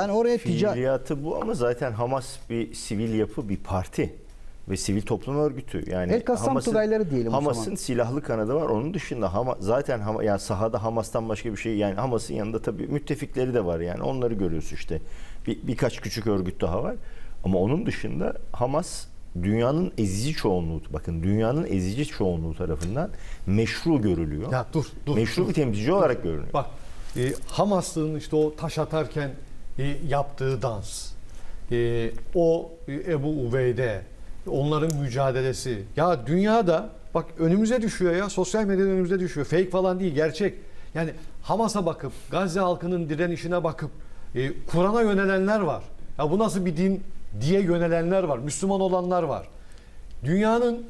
Yani oraya ticari Fiiliyatı bu ama zaten Hamas bir sivil yapı, bir parti ve sivil toplum örgütü. Yani El Kassam Hamas'ın- Tugayları diyelim o Hamas'ın silahlı kanadı var. Onun dışında Hama, zaten Hama, yani sahada Hamas'tan başka bir şey yani Hamas'ın yanında tabii müttefikleri de var yani onları görüyorsun işte. Bir, birkaç küçük örgüt daha var. Ama onun dışında Hamas dünyanın ezici çoğunluğu bakın dünyanın ezici çoğunluğu tarafından meşru görülüyor. Ya dur dur. meşru dur. bir temsilci olarak görünüyor. Bak e, Hamas'ın işte o taş atarken e, yaptığı dans, e, o Ebu Ubeyde, onların mücadelesi. Ya dünyada bak önümüze düşüyor ya sosyal medyada önümüze düşüyor. Fake falan değil gerçek. Yani Hamas'a bakıp Gazze halkının direnişine bakıp e, Kur'an'a yönelenler var. Ya bu nasıl bir din diye yönelenler var. Müslüman olanlar var. Dünyanın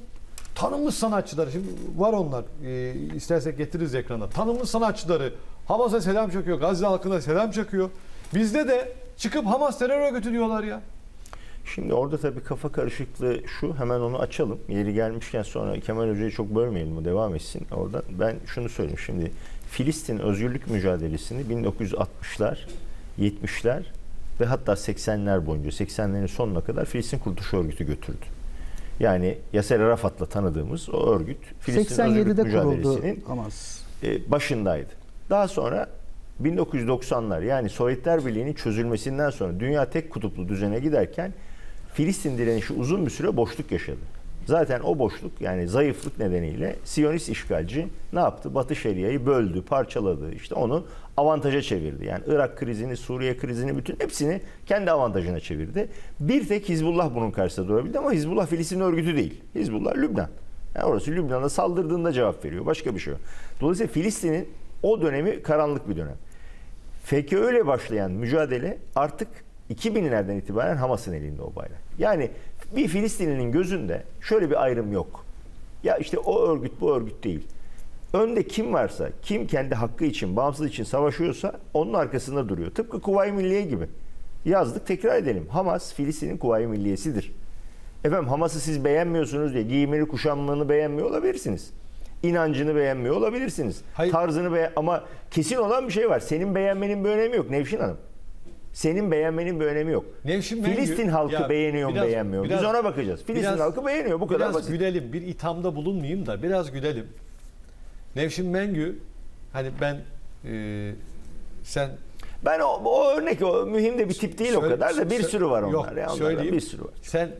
tanınmış sanatçıları şimdi var onlar e, istersek getiririz ekrana tanınmış sanatçıları Hamas'a selam çakıyor Gazze halkına selam çakıyor bizde de çıkıp Hamas terör örgütü diyorlar ya Şimdi orada tabii kafa karışıklığı şu hemen onu açalım. Yeri gelmişken sonra Kemal Hoca'yı çok bölmeyelim o devam etsin oradan. Ben şunu söyleyeyim şimdi Filistin özgürlük mücadelesini 1960'lar, 70'ler ve hatta 80'ler boyunca 80'lerin sonuna kadar Filistin Kurtuluş Örgütü götürdü. Yani Yasser Arafat'la tanıdığımız o örgüt Filistin özgürlük 87'de kuruldu mücadelesinin Hamas. e, başındaydı. Daha sonra 1990'lar yani Sovyetler Birliği'nin çözülmesinden sonra dünya tek kutuplu düzene giderken Filistin direnişi uzun bir süre boşluk yaşadı. Zaten o boşluk yani zayıflık nedeniyle Siyonist işgalci ne yaptı? Batı Şeria'yı böldü, parçaladı. İşte onu avantaja çevirdi. Yani Irak krizini, Suriye krizini bütün hepsini kendi avantajına çevirdi. Bir tek Hizbullah bunun karşısında durabildi ama Hizbullah Filistin örgütü değil. Hizbullah Lübnan. Yani orası Lübnan'a saldırdığında cevap veriyor. Başka bir şey yok. Dolayısıyla Filistin'in o dönemi karanlık bir dönem. FKÖ ile başlayan mücadele artık 2000'lerden itibaren Hamas'ın elinde o bayrak. Yani bir Filistinlinin gözünde şöyle bir ayrım yok. Ya işte o örgüt bu örgüt değil. Önde kim varsa, kim kendi hakkı için, bağımsız için savaşıyorsa onun arkasında duruyor. Tıpkı Kuvayi Milliye gibi. Yazdık tekrar edelim. Hamas Filistin'in Kuvayi Milliyesidir. Efendim Hamas'ı siz beğenmiyorsunuz diye giyimini kuşanmanı beğenmiyor olabilirsiniz. İnancını beğenmiyor olabilirsiniz. Hayır. Tarzını beğen ama kesin olan bir şey var. Senin beğenmenin bir önemi yok Nevşin Hanım. Senin beğenmenin bir önemi yok. Nevşin Mengü- Filistin halkı Ya beğeniyor mu biraz- beğenmiyor biraz- Biz ona bakacağız. Filistin biraz- halkı beğeniyor bu kadar biraz basit. gülelim bir ithamda bulunmayayım da biraz gülelim Nevşin Mengü hani ben e, sen Ben o, o örnek o mühim de bir tip değil o kadar da bir sürü var Yok, onlar ya. Onlardan söyleyeyim. bir sürü var. Sen